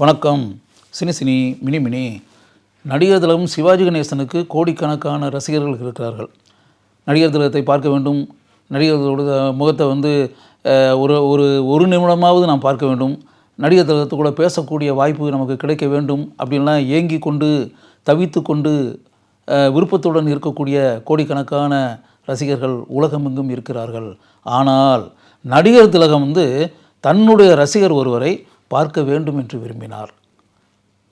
வணக்கம். சினி சினி மினி மினி. நடிகர் திலகம் சிவாஜி கணேசனுக்கு கோடிக்கணக்கான ரசிகர்கள் இருக்கிறார்கள். நடிகர் திலகத்தை பார்க்க வேண்டும். நடிகர்களோட முகத்தை வந்து ஒரு ஒரு ஒரு நிமிடமாவது நாம் பார்க்க வேண்டும். நடிகர் திலகத்து கூட பேசக்கூடிய வாய்ப்பு நமக்கு கிடைக்க வேண்டும் அப்படின்லாம் ஏங்கி கொண்டு தவித்து கொண்டு விருப்பத்துடன் இருக்கக்கூடிய கோடிக்கணக்கான ரசிகர்கள் உலகமெங்கும் இருக்கிறார்கள். ஆனால் நடிகர் திலகம் வந்து தன்னுடைய ரசிகர் ஒருவரை பார்க்க வேண்டும் என்று விரும்பினார்.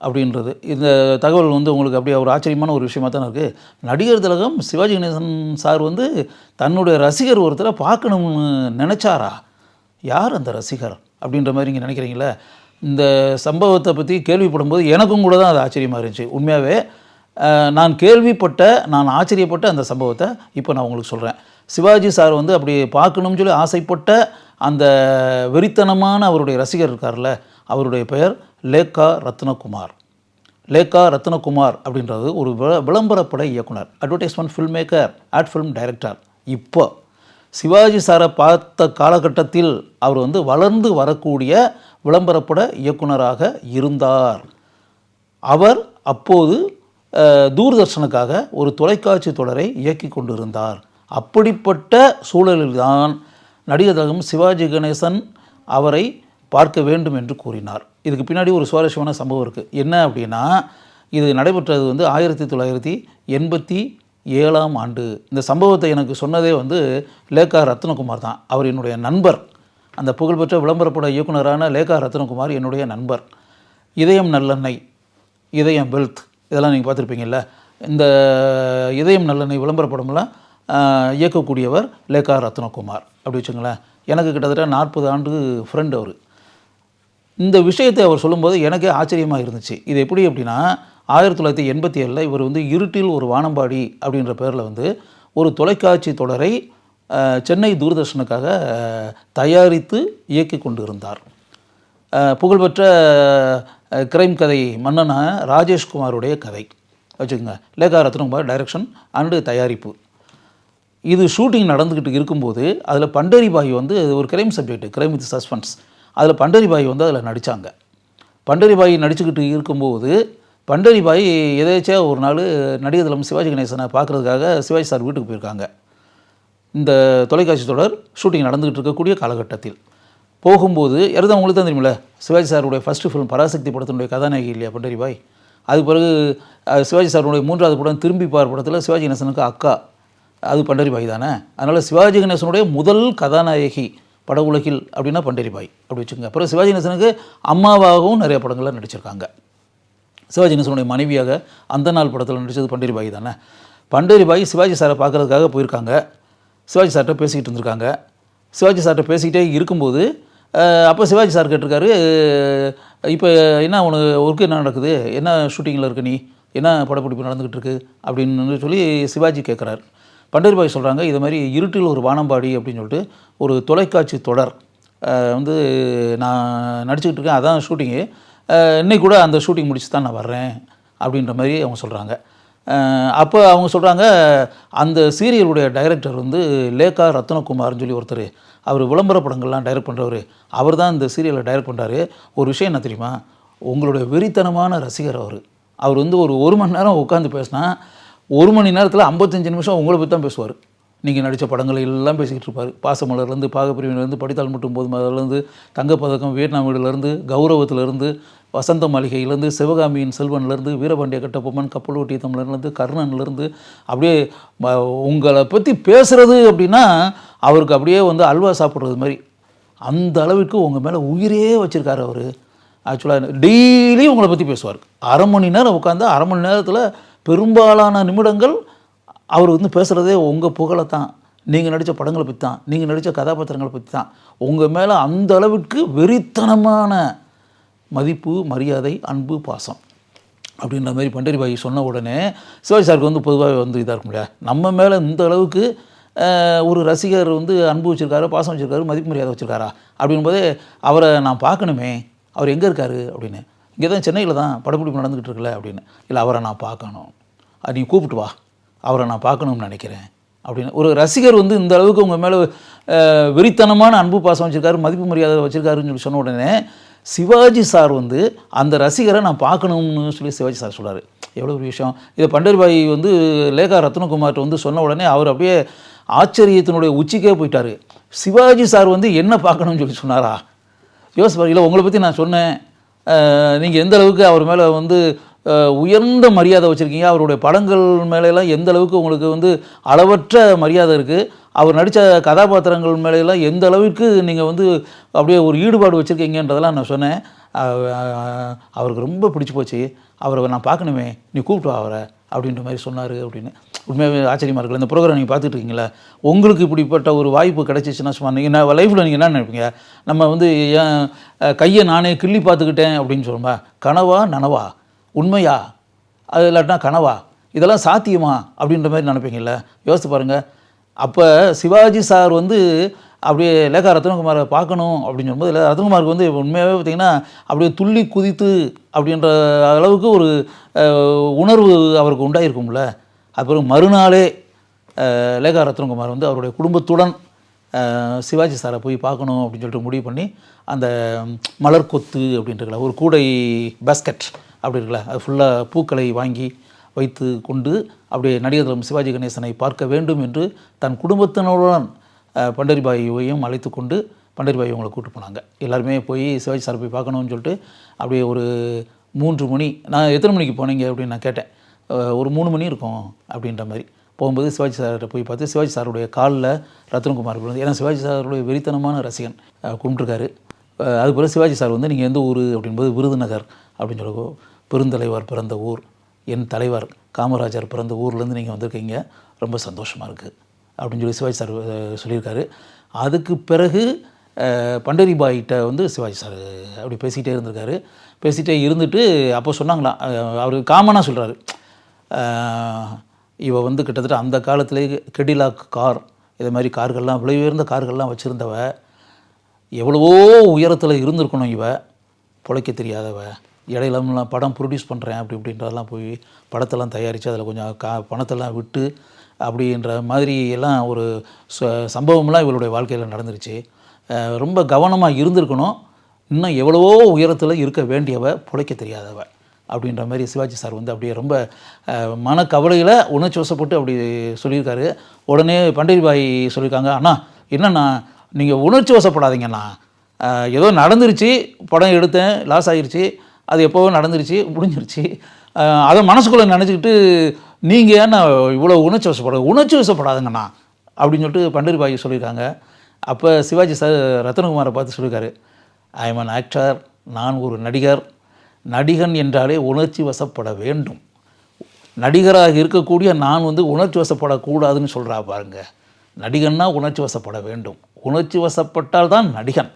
அப்படின்றது. இந்த தகவல் வந்து உங்களுக்கு அப்படியே ஒரு ஆச்சரியமான ஒரு விஷயமா தானே இருக்குது நடிகர் திலகம் சிவாஜி கணேசன் சார் வந்து தன்னுடைய ரசிகர் ஒருத்தரை பார்க்கணும்னு நினச்சாரா? யார் அந்த ரசிகர்? அப்படின்ற மாதிரி நீங்கள் நினைக்கிறீங்களே? இந்த சம்பவத்தை பற்றி கேள்விப்படும்போது எனக்கும் கூட தான் அது ஆச்சரியமாக இருந்துச்சு. உண்மையாகவே நான் கேள்விப்பட்ட நான் ஆச்சரியப்பட்ட அந்த சம்பவத்தை இப்போ நான் உங்களுக்கு சொல்கிறேன் சிவாஜி சார் வந்து அப்படி பார்க்கணும்னு சொல்லி ஆசைப்பட்ட அந்த வெறித்தனமான அவருடைய ரசிகர் இருக்கார்ல அவருடைய பெயர் லேக்கா ரத்னகுமார். லேக்கா ரத்னகுமார் அப்படின்றது ஒரு விள- விளம்பரப்பட இயக்குனர் advertisement film maker ad film director இப்போ சிவாஜி சாரை பார்த்த காலகட்டத்தில் அவர் வந்து வளர்ந்து வரக்கூடிய விளம்பரப்பட இயக்குனராக இருந்தார். அவர் அப்போது தூர்தர்ஷனுக்காக ஒரு தொலைக்காட்சி தொடரை இயக்கி கொண்டிருந்தார். அப்படிப்பட்ட சூழலில்தான் நடிகர் திலகம் சிவாஜி கணேசன் அவரை பார்க்க வேண்டும் என்று கூறினார். இதுக்கு பின்னாடி ஒரு சுவாரஸ்யமான சம்பவம் இருக்குது என்ன அப்படின்னா இது நடைபெற்றது வந்து ஆயிரத்தி தொள்ளாயிரத்தி எண்பத்தி ஏழாம் ஆண்டு. இந்த சம்பவத்தை எனக்கு சொன்னதே வந்து லேகா ரத்னகுமார் தான். அவர் என்னுடைய நண்பர். அந்த புகழ்பெற்ற விளம்பரப்பட இயக்குனரான லேகா ரத்னகுமார் என்னுடைய நண்பர். இதயம் நல்லெண்ணெய் இதயம் வெல்த் இதெல்லாம் நீங்கள் பார்த்துருப்பீங்கள்ல இந்த இதயம் நல்லெண்ணெய் விளம்பரப்படமெல்லாம் இயக்கக்கூடியவர் லேகா ரத்னகுமார். அப்படி வச்சுங்களேன் எனக்கு கிட்டத்தட்ட நாற்பது ஆண்டு ஃப்ரெண்ட் அவர். இந்த விஷயத்தை அவர் சொல்லும்போது எனக்கே ஆச்சரியமாக இருந்துச்சு. இது எப்படி அப்படின்னா ஆயிரத்தி தொள்ளாயிரத்தி எண்பத்தி ஏழில் இவர் வந்து இருட்டில் ஒரு வானம்பாடி அப்படின்ற பேரில் வந்து ஒரு தொலைக்காட்சி தொடரை சென்னை தூர்தர்ஷனுக்காக தயாரித்து இயக்கி கொண்டு இருந்தார் புகழ்பெற்ற கிரைம் கதை மன்னனா ராஜேஷ்குமாருடைய கதை. வச்சுக்கோங்க. லேகா ரத்னகுமார் டைரக்ஷன் அண்டு தயாரிப்பு. இது ஷூட்டிங் நடந்துக்கிட்டு இருக்கும்போது அதில் பண்டரி பாய் வந்து ஒரு crime subject crime with suspense அதில் பண்டரி பாய் வந்து அதில் நடித்தாங்க பண்டரி பாய் நடிச்சுக்கிட்டு இருக்கும்போது பண்டரி பாய் எதேச்சியா ஒரு நாள் நடிகர் திலம் சிவாஜி கணேசனை பார்க்குறதுக்காக சிவாஜி சார் வீட்டுக்கு போயிருக்காங்க. இந்த தொலைக்காட்சி தொடர் ஷூட்டிங் நடந்துகிட்டு இருக்கக்கூடிய காலகட்டத்தில். போகும்போது எதாவது உங்களுக்கு தான் தெரியுமில்ல? சிவாஜி சாருடைய ஃபஸ்ட்டு ஃபிலிம் பராசக்தி படத்தினுடைய கதாநாயகி இல்லையா பண்டரி பாய் அது பிறகு சிவாஜி சாருடைய மூன்றாவது படம் திரும்பி பார் படத்தில் சிவாஜி கணேசனுக்கு அக்கா. அது பண்டரி பாய் தானே? அதனால் சிவாஜி கணேசனுடைய முதல் கதாநாயகி பட உலகில் அப்படின்னா பண்டரிபாய் அப்படி வச்சுக்கோங்க. அப்புறம் சிவாஜி கணேசனுக்கு அம்மாவாகவும் நிறைய படங்களில் நடிச்சிருக்காங்க. சிவாஜி கணேசனுடைய மனைவியாக அந்த நாள் படத்தில் நடித்தது பண்டரிபாய் தானே? பண்டரிபாய் சிவாஜி சாரை பார்க்கறதுக்காக போயிருக்காங்க. சிவாஜி சார்கிட்ட பேசிக்கிட்டு இருந்திருக்காங்க. சிவாஜி சார்கிட்ட பேசிக்கிட்டே இருக்கும்போது அப்போ சிவாஜி சார் கேட்டிருக்காரு இப்போ என்ன உனக்கு ஒர்க்கு என்ன நடக்குது? என்ன ஷூட்டிங்கில் இருக்க நீ? என்ன படப்பிடிப்பு நடந்துக்கிட்டு இருக்கு? அப்படின்னு சொல்லி சிவாஜி கேட்குறாரு பண்டரிபாய் சொல்கிறாங்க இது மாதிரி இருட்டில் ஒரு வானம்பாடி அப்படின்னு சொல்லிட்டு ஒரு தொலைக்காட்சி தொடர் வந்து நான் நடிச்சுக்கிட்டு இருக்கேன் அதான் ஷூட்டிங்கு இன்னைக்கு கூட அந்த ஷூட்டிங் முடிச்சு தான் நான் வர்றேன் அப்படின்ற மாதிரி அவங்க சொல்கிறாங்க அப்போ அவங்க சொல்கிறாங்க அந்த சீரியலுடைய டைரக்டர் வந்து லேக்கா ரத்னகுமார்னு சொல்லி ஒருத்தர் அவர் விளம்பர படங்கள்லாம் டைரக்ட் பண்ணுறவர் அவர் தான் இந்த சீரியலை டைரக்ட் பண்ணுறாரு ஒரு விஷயம் என்ன தெரியுமா? உங்களுடைய வெறித்தனமான ரசிகர் அவர். அவர் வந்து ஒரு ஒரு மணி நேரம் உட்காந்து பேசினா ஒரு மணி நேரத்தில் ஐம்பத்தஞ்சு நிமிஷம் உங்களை பற்றி தான் பேசுவார். நீங்கள் நடித்த படங்களை எல்லாம் பேசிக்கிட்டு இருப்பார். பாசமலர்லேருந்து பாகப்பிரிவிலேருந்து படித்தால் மட்டும் போதும். அதிலேருந்து தங்கப்பதக்கம் வியட்நாம் வீடுலேருந்து கௌரவத்திலேருந்து வசந்த மாளிகையிலேருந்து சிவகாமியின் செல்வன்லேருந்து வீரபாண்டிய கட்டபொம்மன் கப்பலோட்டி தமிழர்லேருந்து கர்ணன்லேருந்து அப்படியே உங்களை பற்றி பேசுகிறது அப்படின்னா அவருக்கு அப்படியே வந்து அல்வா சாப்பிட்றது மாதிரி. அந்த அளவுக்கு உங்கள் மேலே உயிரே வச்சுருக்காரு அவர். ஆக்சுவலாக டெய்லி உங்களை பற்றி பேசுவார். அரை மணி நேரம் உட்காந்து அரை மணி நேரத்தில் பெரும்பாலான நிமிடங்கள் அவர் வந்து பேசுகிறதே உங்கள் புகழை தான். நீங்கள் நடித்த படங்களை பற்றி தான். நீங்கள் நடித்த கதாபாத்திரங்களை பற்றி தான். உங்கள் மேலே அந்த அளவிற்கு வெறித்தனமான மதிப்பு மரியாதை அன்பு பாசம் அப்படின்ற மாதிரி பண்டரி பாய் சொன்ன உடனே சிவாஜி சாருக்கு வந்து பொதுவாக வந்து இதாக இருக்க முடியாது நம்ம மேலே இந்த அளவுக்கு ஒரு ரசிகர் வந்து அன்பு வச்சுருக்காரு பாசம் வச்சுருக்காரு மதிப்பு மரியாதை வச்சுருக்காரா அப்படின்போதே அவரை நான் பார்க்கணுமே அவர் எங்கே இருக்காரு அப்படின்னு. இங்கே தான் சென்னையில் தான் படப்பிடிப்பு நடந்துக்கிட்டு இருக்குல்ல அப்படின்னு. இல்லை அவரை நான் பார்க்கணும். அது நீ கூப்பிட்டு வா. அவரை நான் பார்க்கணும்னு நினைக்கிறேன். அப்படின்னு. ஒரு ரசிகர் வந்து இந்த அளவுக்கு உங்கள் மேலே வெறித்தனமான அன்பு பாசம் வச்சுருக்காரு மதிப்பு மரியாதை வச்சுருக்காருன்னு சொல்லி சொன்ன உடனே சிவாஜி சார் வந்து அந்த ரசிகரை நான் பார்க்கணும்னு சொல்லி சிவாஜி சார் சொல்கிறார் எவ்வளோ ஒரு விஷயம். இதை பண்டர்பாய் வந்து லேகா ரத்னகுமார்ட்ட வந்து சொன்ன உடனே அவர் அப்படியே ஆச்சரியத்தினுடைய உச்சிக்கே போயிட்டார். சிவாஜி சார் வந்து என்ன பார்க்கணும்னு சொல்லி சொன்னாரா? யோசிப்பார் இல்லை உங்களை பற்றி நான் சொன்னேன். நீங்கள் எந்த அளவுக்கு அவர் மேலே வந்து உயர்ந்த மரியாதை வச்சுருக்கீங்க? அவருடைய படங்கள் மேலெல்லாம் எந்த அளவுக்கு உங்களுக்கு வந்து அளவற்ற மரியாதை இருக்குது அவர் நடித்த கதாபாத்திரங்கள் மேலெல்லாம் எந்த அளவுக்கு நீங்கள் வந்து அப்படியே ஒரு ஈடுபாடு வச்சுருக்கீங்கன்றதெல்லாம் நான் சொன்னேன். அவருக்கு ரொம்ப பிடிச்சி போச்சு. அவரை நான் பார்க்கணுமே. நீ கூப்பிட்டு அவரை. அப்படின்ற மாதிரி சொன்னார் அப்படின்னு. உண்மையாகவே ஆச்சரியமாக இருக்குது இந்த ப்ரோக்ராம் நீங்கள் பார்த்துட்டு இருக்கீங்களா? உங்களுக்கு இப்படிப்பட்ட ஒரு வாய்ப்பு கிடச்சிச்சுன்னா சும்மா நீங்கள் நான் லைஃப்பில் நீங்கள் என்ன நினைப்பீங்க? நம்ம வந்து ஏன் கையை நானே கிள்ளி பார்த்துக்கிட்டேன் அப்படின்னு சொல்லுமா? கனவா நனவா? உண்மையா? அது இல்லாட்டினா கனவா? இதெல்லாம் சாத்தியமா? அப்படின்ற மாதிரி நினைப்பீங்கல்ல? யோசித்து பாருங்கள் அப்போ சிவாஜி சார் வந்து அப்படியே லேகா ரத்னகுமாரை பார்க்கணும் அப்படின்னு சொல்லும்போது இல்லை ரத்னகுமாருக்கு வந்து உண்மையாகவே பார்த்திங்கன்னா அப்படியே துள்ளி குதித்து அப்படின்ற அளவுக்கு ஒரு உணர்வு அவருக்கு உண்டாயிருக்கும்ல. அப்புறம் மறுநாளே லேகா ரத்னகுமார் வந்து அவருடைய குடும்பத்துடன் சிவாஜி சாரை போய் பார்க்கணும் அப்படின்னு சொல்லிட்டு முடிவு பண்ணி அந்த மலர் கொத்து அப்படின்றதுல ஒரு கூடை பாஸ்கெட் அப்படி இருக்குல்ல அது ஃபுல்லாக பூக்களை வாங்கி வைத்து கொண்டு அப்படியே நடிகர் சிவாஜி கணேசனை பார்க்க வேண்டும் என்று தன் குடும்பத்தினருடன் பண்டரிபாயையும் அழைத்து கொண்டு பண்டரிபாய் அவங்களை கூப்பிட்டு போனாங்க. எல்லாருமே போய் சிவாஜி சார் போய் பார்க்கணும்னு சொல்லிட்டு அப்படியே ஒரு மூன்று மணி நான் எத்தனை மணிக்கு போனீங்க அப்படின்னு நான் கேட்டேன். ஒரு மூணு மணி இருக்கும் அப்படின்ற மாதிரி. போகும்போது சிவாஜி சார்கிட்ட போய் பார்த்து சிவாஜி சாருடைய காலில் ரத்னகுமார் விழுந்து ஏன்னா சிவாஜி சாருடைய வெறித்தனமான ரசிகன் கும்பிட்டுருக்காரு. அதுபோல் சிவாஜி சார் வந்து நீங்கள் எந்த ஊர் அப்படின்போது விருதுநகர் அப்படின்னு சொல்லி பெருந்தலைவர் பிறந்த ஊர் என் தலைவர் காமராஜர் பிறந்த ஊர்லேருந்து நீங்கள் வந்திருக்கீங்க. ரொம்ப சந்தோஷமாக இருக்குது அப்படின்னு சொல்லி சிவாஜி சார் சொல்லியிருக்காரு. அதுக்கு பிறகு பண்டரிபாய்கிட்ட வந்து சிவாஜி சார் அப்படி பேசிக்கிட்டே இருந்திருக்காரு. பேசிகிட்டே இருந்துட்டு அப்போ சொன்னாங்களாம் அவருக்கு அவர் காமனாக சொல்கிறாரு இவ வந்து கிட்டத்தட்ட அந்த காலத்திலே கெடிலாக் கார் இது மாதிரி கார்கள்லாம் விலை உயர்ந்த கார்கள்லாம் வச்சுருந்தவ எவ்வளவோ உயரத்தில் இருந்திருக்கணும் இவ. பிழைக்க தெரியாதவ. இடையிலலாம் படம் ப்ரொடியூஸ் பண்ணுறேன் அப்படி இப்படின்றதெல்லாம் போய் படத்தெல்லாம் தயாரித்து அதில் கொஞ்சம் கா பணத்தெல்லாம் விட்டு அப்படின்ற மாதிரி எல்லாம் ஒரு ச சம்பவம்லாம் இவளுடைய வாழ்க்கையில் நடந்துருச்சு. ரொம்ப கவனமாக இருந்திருக்கணும். இன்னும் எவ்வளவோ உயரத்தில் இருக்க வேண்டியவ பிழைக்க தெரியாதவ அப்படின்ற மாதிரி சிவாஜி சார் வந்து அப்படியே ரொம்ப மனக்கவலையில் உணர்ச்சி வசப்பட்டு அப்படி சொல்லியிருக்காரு. உடனே பண்டிரிபாய் சொல்லியிருக்காங்க அண்ணா என்னண்ணா நீங்கள் உணர்ச்சி வசப்படாதீங்கண்ணா. ஏதோ நடந்துருச்சு படம் எடுத்தேன் லாஸ் ஆகிருச்சு அது எப்போவோ நடந்துருச்சு முடிஞ்சிருச்சு. அதை மனசுக்குள்ளே நினச்சிக்கிட்டு நீங்கள் ஏன்னா இவ்வளோ உணர்ச்சி வசப்பட உணர்ச்சி வசப்படாதுங்கண்ணா அப்படின்னு சொல்லிட்டு பண்டரிபாய் சொல்லியிருக்காங்க. அப்போ சிவாஜி சார் ரத்னகுமாரை பார்த்து சொல்லியிருக்காரு. ஐ எம் அன் ஆக்டர் நான் ஒரு நடிகர். நடிகன் என்றாலே உணர்ச்சி வசப்பட வேண்டும். நடிகராக இருக்கக்கூடிய நான் வந்து உணர்ச்சி வசப்படக்கூடாதுன்னு சொல்கிறா பாருங்க. நடிகன்னா உணர்ச்சி வசப்பட வேண்டும். உணர்ச்சி வசப்பட்டால் தான் நடிகன்.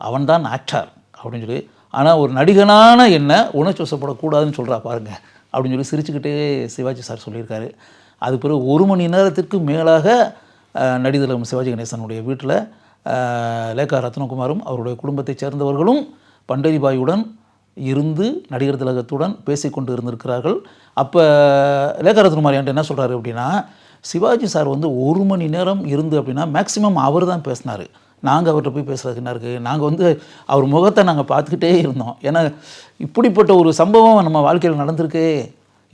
அவன் தான் ஆக்டர் அப்படின்னு சொல்லி ஆனால் ஒரு நடிகனான என்ன உணர்ச்சி வசப்படக்கூடாதுன்னு சொல்கிறா பாருங்கள் அப்படின்னு சொல்லி சிரிச்சுக்கிட்டே சிவாஜி சார் சொல்லியிருக்காரு. அது பிறகு ஒரு மணி நேரத்திற்கு மேலாக நடிகர் சிவாஜி கணேசனுடைய வீட்டில் லேகா ரத்னகுமாரும் அவருடைய குடும்பத்தைச் சேர்ந்தவர்களும் பண்டரிபாயுடன் இருந்து நடிகர் திலகத்துடன் பேசிக்கொண்டு இருந்திருக்கிறார்கள். அப்போ லேகா ரத்னகுமார் என்கிட்ட என்ன சொல்கிறாரு அப்படின்னா சிவாஜி சார் வந்து ஒரு மணி நேரம் இருந்து அப்படின்னா மேக்சிமம் அவர் தான் பேசினார். நாங்கள் அவர்கிட்ட போய் பேசுறதுக்கு என்ன இருக்குது நாங்கள் வந்து அவர் முகத்தை நாங்கள் பார்த்துக்கிட்டே இருந்தோம். ஏன்னா இப்படிப்பட்ட ஒரு சம்பவம் நம்ம வாழ்க்கையில் நடந்திருக்கு.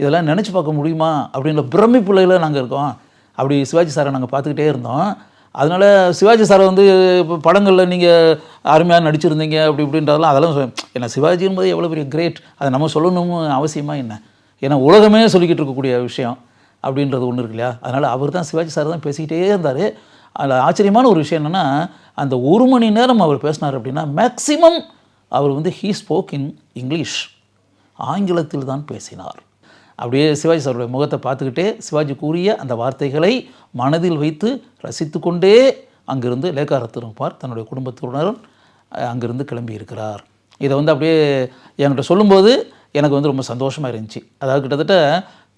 இதெல்லாம் நினச்சி பார்க்க முடியுமா? அப்படின்ற பிரமிப்புலையில் நாங்கள் இருக்கோம். அப்படி சிவாஜி சாரை நாங்கள் பார்த்துக்கிட்டே இருந்தோம். அதனால் சிவாஜி சாரை வந்து இப்போ படங்களில் நீங்கள் அருமையாக நடிச்சிருந்தீங்க அப்படி இப்படின்றதெல்லாம் அதெல்லாம் ஏன்னா சிவாஜி என்பது எவ்வளோ பெரிய கிரேட். அதை நம்ம சொல்லணும்னு அவசியமாக என்ன? ஏன்னா உலகமே சொல்லிக்கிட்டு இருக்கக்கூடிய விஷயம் அப்படின்றது ஒன்று இருக்கு இல்லையா? அதனால் அவர் தான் சிவாஜி சார் தான் பேசிக்கிட்டே இருந்தார். அதில் ஆச்சரியமான ஒரு விஷயம் என்னென்னா அந்த ஒரு மணி நேரம் அவர் பேசினார் அப்படின்னா மேக்சிமம் அவர் வந்து ஹீ ஸ்போக் இன் இங்கிலீஷ் ஆங்கிலத்தில் தான் பேசினார். அப்படியே சிவாஜி சாருடைய முகத்தை பார்த்துக்கிட்டே சிவாஜி கூறிய அந்த வார்த்தைகளை மனதில் வைத்து ரசித்து கொண்டே அங்கிருந்து லேக்காரத்திருப்பார் தன்னுடைய குடும்பத்துடன் அங்கிருந்து கிளம்பி இருக்கிறார். இதை வந்து அப்படியே என்கிட்ட சொல்லும்போது எனக்கு வந்து ரொம்ப சந்தோஷமாக இருந்துச்சு. அதாவது கிட்டத்தட்ட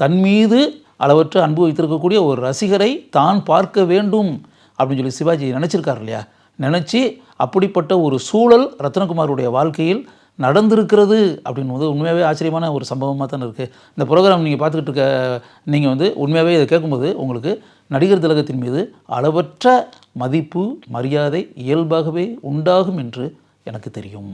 தன் மீது அளவற்று அன்பு வைத்திருக்கக்கூடிய ஒரு ரசிகரை தான் பார்க்க வேண்டும் அப்படின்னு சொல்லி சிவாஜி நினச்சிருக்கார் இல்லையா? நினச்சி அப்படிப்பட்ட ஒரு சூழல் ரத்னகுமாருடைய வாழ்க்கையில் நடந்திருக்கிறது அப்படின்னு வந்து உண்மையாகவே ஆச்சரியமான ஒரு சம்பவமாக தானே இருக்குது இந்த ப்ரோக்ராம் நீங்கள் பார்த்துக்கிட்டு இருக்க நீங்கள் வந்து உண்மையாகவே இதை கேட்கும்போது உங்களுக்கு நடிகர் திலகத்தின் மீது அளவற்ற மதிப்பு மரியாதை இயல்பாகவே உண்டாகும் என்று எனக்கு தெரியும்.